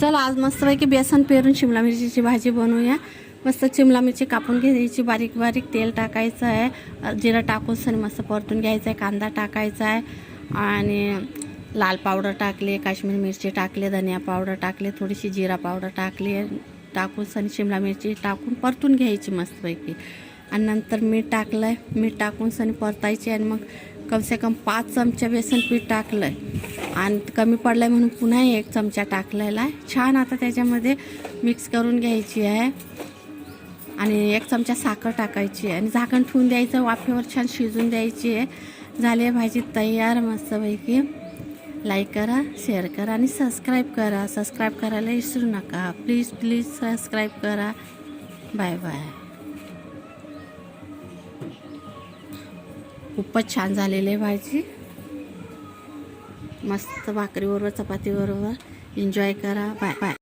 चला आज मस्तपैकी बेसन पेरून शिमला मिरचीची भाजी बनवूया. मस्त शिमला मिरची कापून घ्यायची बारीक बारीक तेल टाकायचं आहे. जिरं टाकून सण मस्त परतून घ्यायचं आहे कांदा टाकायचा आहे आणि लाल पावडर टाकली काश्मीरी मिरची टाकली धनिया पावडर टाकले थोडीशी जिरा पावडर टाकली टाकून सण शिमला मिरची टाकून परतून घ्यायची मस्तपैकी आणि नंतर मीठ टाकलं आहे मीठ टाकून सनी परतायची आणि मग कमसे कम पाच चमचे बेसन पीठ टाकलं आहे आणि कमी पडलं आहे म्हणून पुन्हा एक चमचा टाकलेला आहे. छान आता त्याच्यामध्ये मिक्स करून घ्यायची आहे. आणि एक चमचा साखर टाकायची आहे. आणि झाकण ठेवून द्यायचं वाफेवर छान शिजून द्यायची आहे. झाली आहे भाजी तयार मस्तपैकी. लाईक करा शेअर करा आणि सबस्क्राईब करा. सबस्क्राईब करायला विसरू नका. प्लीज प्लीज सबस्क्राईब करा. बाय बाय खूपच छान झालेली आहे भाजी. मस्त भाकरीबरोबर चपातीबरोबर. एन्जॉय करा. Bye bye